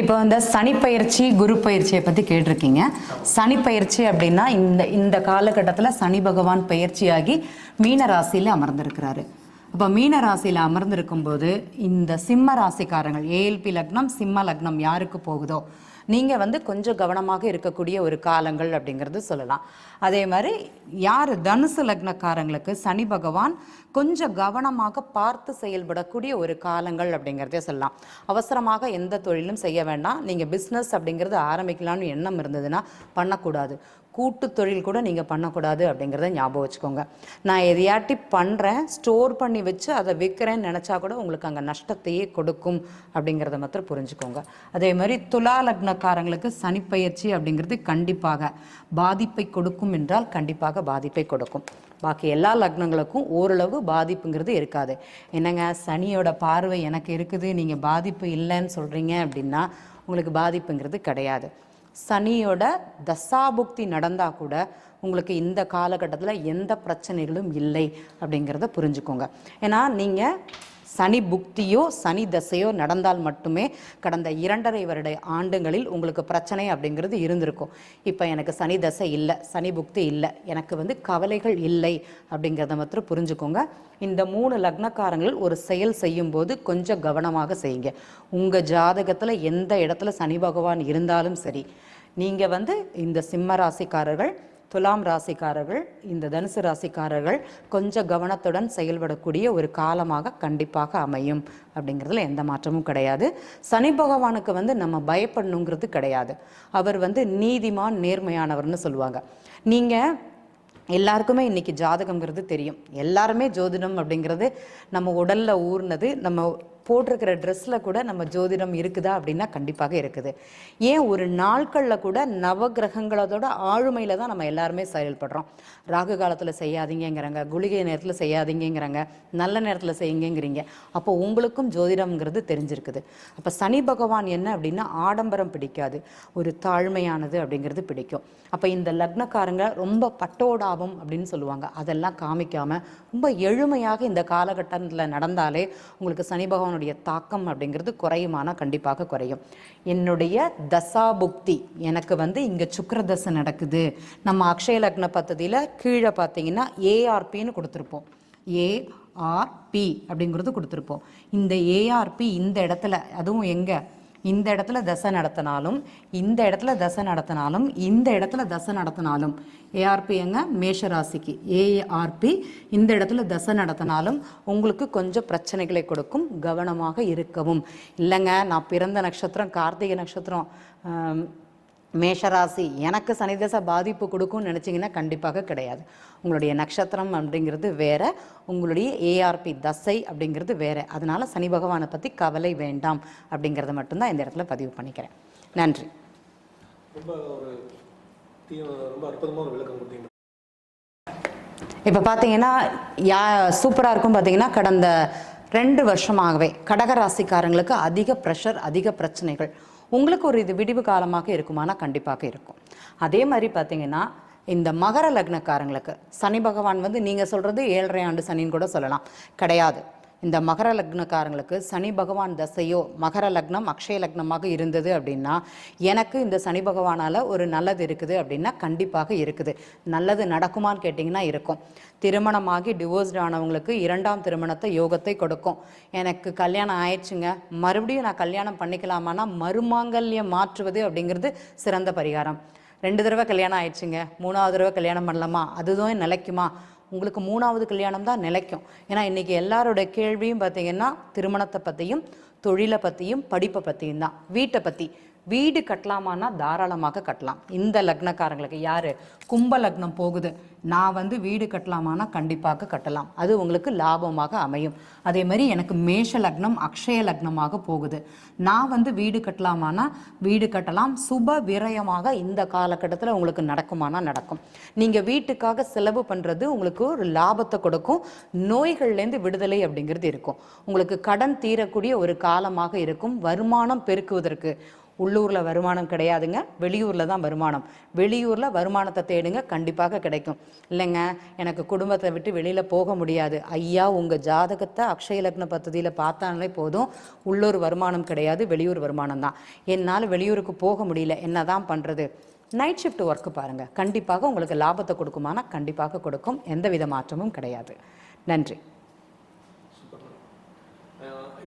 இப்போ இந்த சனிப்பயிற்சி குரு பயிற்சியை பற்றி கேட்டிருக்கீங்க. சனிப்பயிற்சி அப்படின்னா இந்த இந்த காலகட்டத்தில் சனி பகவான் பயிற்சியாகி மீன ராசியில் அமர்ந்திருக்கிறாரு. அப்போ மீன ராசியில் அமர்ந்திருக்கும் போது இந்த சிம்ம ராசிக்காரங்கள் ஏஎல்பி லக்னம் சிம்ம லக்னம் யாருக்கு போகுதோ நீங்கள் வந்து கொஞ்சம் கவனமாக இருக்கக்கூடிய ஒரு காலங்கள் அப்படிங்கிறது சொல்லலாம். அதே மாதிரி யார் தனுசு லக்னக்காரங்களுக்கு சனி பகவான் கொஞ்சம் கவனமாக பார்த்து செயல்படக்கூடிய ஒரு காலங்கள் அப்படிங்கிறதே சொல்லலாம். அவசரமாக எந்த தொழிலும் செய்ய வேண்டாம். நீங்கள் பிஸ்னஸ் அப்படிங்கிறது ஆரம்பிக்கலாம்னு எண்ணம் இருந்ததுன்னா பண்ணக்கூடாது. கூட்டு தொழில் கூட நீங்கள் பண்ணக்கூடாது அப்படிங்கிறத ஞாபகம் வச்சுக்கோங்க. நான் எதையாட்டி பண்ணுறேன் ஸ்டோர் பண்ணி வச்சு அதை விற்கிறேன்னு நினச்சா கூட உங்களுக்கு அங்கே நஷ்டத்தையே கொடுக்கும் அப்படிங்கிறத மாத்திரம் புரிஞ்சுக்கோங்க. அதே மாதிரி துலா லக்னக்காரங்களுக்கு சனிப்பயிற்சி அப்படிங்கிறது கண்டிப்பாக. பாதிப்பை கொடுக்கும் என்றால் கண்டிப்பாக பாதிப்பை கொடுக்கும். பாக்கி எல்லா லக்னங்களுக்கும் ஓரளவு பாதிப்புங்கிறது இருக்காது. என்னங்க சனியோட பார்வை எனக்கு இருக்குது நீங்கள் பாதிப்பு இல்லைன்னு சொல்கிறீங்க அப்படின்னா உங்களுக்கு பாதிப்புங்கிறது கிடையாது. சனியோட தசாபுக்தி நடந்தால் கூட உங்களுக்கு இந்த காலகட்டத்தில் எந்த பிரச்சனைகளும் இல்லை அப்படிங்கிறத புரிஞ்சுக்கோங்க. ஏன்னா நீங்கள் சனி புக்தியோ சனி தசையோ நடந்தால் மட்டுமே கடந்த இரண்டரை வருட ஆண்டுகளில் உங்களுக்கு பிரச்சனை அப்படிங்கிறது இருந்திருக்கும். இப்போ எனக்கு சனி தசை இல்லை சனி புக்தி இல்லை எனக்கு வந்து கவலைகள் இல்லை அப்படிங்கிறத மாத்திரம் புரிஞ்சுக்கோங்க. இந்த மூணு லக்னக்காரங்கள் ஒரு செயல் செய்யும்போது கொஞ்சம் கவனமாக செய்யுங்க. உங்கள் ஜாதகத்தில் எந்த இடத்துல சனி பகவான் இருந்தாலும் சரி நீங்கள் வந்து இந்த சிம்ம ராசிக்காரர்கள் துலாம் ராசிக்காரர்கள் இந்த தனுசு ராசிக்காரர்கள் கொஞ்சம் கவனத்துடன் செயல்படக்கூடிய ஒரு காலமாக கண்டிப்பாக அமையும். அப்படிங்கிறதுல எந்த மாற்றமும் கிடையாது. சனி பகவானுக்கு வந்து நம்ம பயப்படணுங்கிறது கிடையாது. அவர் வந்து நீதிமான் நேர்மையானவர்னு சொல்லுவாங்க. நீங்கள் எல்லாருக்குமே இன்னைக்கு ஜாதகம்ங்கிறது தெரியும். எல்லாருமே ஜோதிடம் அப்படிங்கிறது நம்ம உடலில் ஊர்னது நம்ம போட்டிருக்கிற ட்ரெஸ்ஸில் கூட நம்ம ஜோதிடம் இருக்குதா அப்படின்னா கண்டிப்பாக இருக்குது. ஏன் ஒரு நாட்களில் கூட நவகிரகங்களோட ஆளுமையில் தான் நம்ம எல்லாருமே செயல்படுறோம். ராகு காலத்தில் செய்யாதீங்கிறாங்க குளிகை நேரத்தில் செய்யாதீங்கிறாங்க நல்ல நேரத்தில் செய்யுங்கங்கிறீங்க. அப்போ உங்களுக்கும் ஜோதிடம்ங்கிறது தெரிஞ்சிருக்குது. அப்போ சனி பகவான் என்ன அப்படின்னா ஆடம்பரம் பிடிக்காது. ஒரு தாழ்மையானது அப்படிங்கிறது பிடிக்கும். அப்போ இந்த லக்னக்காரங்க ரொம்ப பட்டோடாபம் அப்படின்னு சொல்லுவாங்க. அதெல்லாம் காமிக்காமல் ரொம்ப எளிமையாக இந்த காலகட்டத்தில் நடந்தாலே உங்களுக்கு சனி அதனுடைய தாக்கம் அப்படிங்கிறது குறையுமானா கண்டிப்பாக குறையும். என்னுடைய தசாபுக்தி எனக்கு வந்து இங்கே சுக்கரதசை நடக்குது. நம்ம அக்ஷய லக்ன பத்ததியில் கீழே பார்த்தீங்கன்னா ஏஆர்பின்னு கொடுத்துருப்போம். ஏஆர்பி அப்படிங்கிறது கொடுத்துருப்போம். இந்த ஏஆர்பி இந்த இடத்துல அதுவும் எங்கே? இந்த இடத்துல தசை நடத்தினாலும் இந்த இடத்துல தசை நடத்தினாலும் இந்த இடத்துல தசை நடத்தினாலும் ஏஆர்பி எங்க? மேஷராசிக்கு. ஏஆர்பி இந்த இடத்துல தசை நடத்தினாலும் உங்களுக்கு கொஞ்சம் பிரச்சனைகளை கொடுக்கும் கவனமாக இருக்கவும். இல்லைங்க நான் பிறந்த நட்சத்திரம் கார்த்திகை நட்சத்திரம் மேஷராசி எனக்கு சனிதசை பாதிப்பு கொடுக்கும்னு நினச்சிங்கன்னா கண்டிப்பாக கிடையாது. உங்களுடைய நட்சத்திரம் அப்படிங்கிறது வேற உங்களுடைய ஏஆர்பி தசை அப்படிங்கிறது வேற. அதனால சனி பகவானை பற்றி கவலை வேண்டாம் அப்படிங்கிறத மட்டும்தான் இந்த இடத்துல பதிவு பண்ணிக்கிறேன். நன்றி. இப்போ பார்த்தீங்கன்னா யா சூப்பராக இருக்கும் பார்த்தீங்கன்னா கடந்த ரெண்டு வருஷமாகவே கடக ராசிக்காரங்களுக்கு அதிக ப்ரெஷர் அதிக பிரச்சனைகள். உங்களுக்கு ஒரு இது விடிவு காலமாக இருக்குமானா கண்டிப்பாக இருக்கும். அதே மாதிரி பார்த்தீங்கன்னா இந்த மகர லக்னக்காரங்களுக்கு சனி பகவான் வந்து நீங்கள் சொல்கிறது ஏழரை ஆண்டு சனின்னு கூட சொல்லலாம். கிடையாது. இந்த மகர லக்னக்காரங்களுக்கு சனி பகவான் தசையோ மகர லக்னம் அக்ஷய லக்னமாக இருந்தது அப்படின்னா எனக்கு இந்த சனி பகவானால் ஒரு நல்லது இருக்குது அப்படின்னா கண்டிப்பாக இருக்குது. நல்லது நடக்குமான்னு கேட்டிங்கன்னா இருக்கும். திருமணமாகி டிவோர்ஸ்ட் ஆனவங்களுக்கு இரண்டாம் திருமணத்தை யோகத்தை கொடுக்கும். எனக்கு கல்யாணம் ஆயிடுச்சுங்க. மறுபடியும் நான் கல்யாணம் பண்ணிக்கலாமான்னா மறுமாங்கல்யம் மாற்றுவது அப்படிங்கிறது சிறந்த பரிகாரம். ரெண்டு தடவை கல்யாணம் ஆயிடுச்சுங்க. மூணாவது தடவை கல்யாணம் பண்ணலாமா? அதுதான் நிலைக்குமா? உங்களுக்கு மூணாவது கல்யாணம் தான் நிலைக்கும். ஏன்னா இன்னைக்கு எல்லாரோட கேள்வியும் பார்த்தீங்கன்னா திருமணத்தை பற்றியும் தொழிலை பற்றியும் படிப்பை பற்றியும் தான். வீட்டை பற்றி வீடு கட்டலாமான்னா தாராளமாக கட்டலாம். இந்த லக்னக்காரங்களுக்கு யார்? கும்ப லக்னம் போகுது. நான் வந்து வீடு கட்டலாமான்னா கண்டிப்பாக கட்டலாம். அது உங்களுக்கு லாபமாக அமையும். அதே மாதிரி எனக்கு மேஷ லக்னம் அக்ஷய லக்னமாக போகுது. நான் வந்து வீடு கட்டலாமானா வீடு கட்டலாம். சுப விரயமாக இந்த காலகட்டத்தில் உங்களுக்கு நடக்குமானா நடக்கும். நீங்கள் வீட்டுக்காக செலவு பண்ணுறது உங்களுக்கு ஒரு லாபத்தை கொடுக்கும். நோய்கள்லேருந்து விடுதலை அப்படிங்கிறது இருக்கும். உங்களுக்கு கடன் தீரக்கூடிய ஒரு காலமாக இருக்கும். வருமானம் பெருக்குவதற்கு உள்ளூரில் வருமானம் கிடையாதுங்க. வெளியூரில் தான் வருமானம். வெளியூரில் வருமானத்தை தேடுங்க கண்டிப்பாக கிடைக்கும். இல்லைங்க எனக்கு குடும்பத்தை விட்டு வெளியில் போக முடியாது. ஐயா உங்கள் ஜாதகத்தை அக்ஷய லக்ன பத்ததியில் பார்த்தாலே போதும். உள்ளூர் வருமானம் கிடையாது வெளியூர் வருமானம் தான். என்னால் வெளியூருக்கு போக முடியல என்ன தான் பண்ணுறது நைட் ஷிஃப்ட் ஒர்க்கு பாருங்கள் கண்டிப்பாக உங்களுக்கு லாபத்தை கொடுக்குமானா கண்டிப்பாக கொடுக்கும். எந்த வித மாற்றமும் கிடையாது. நன்றி.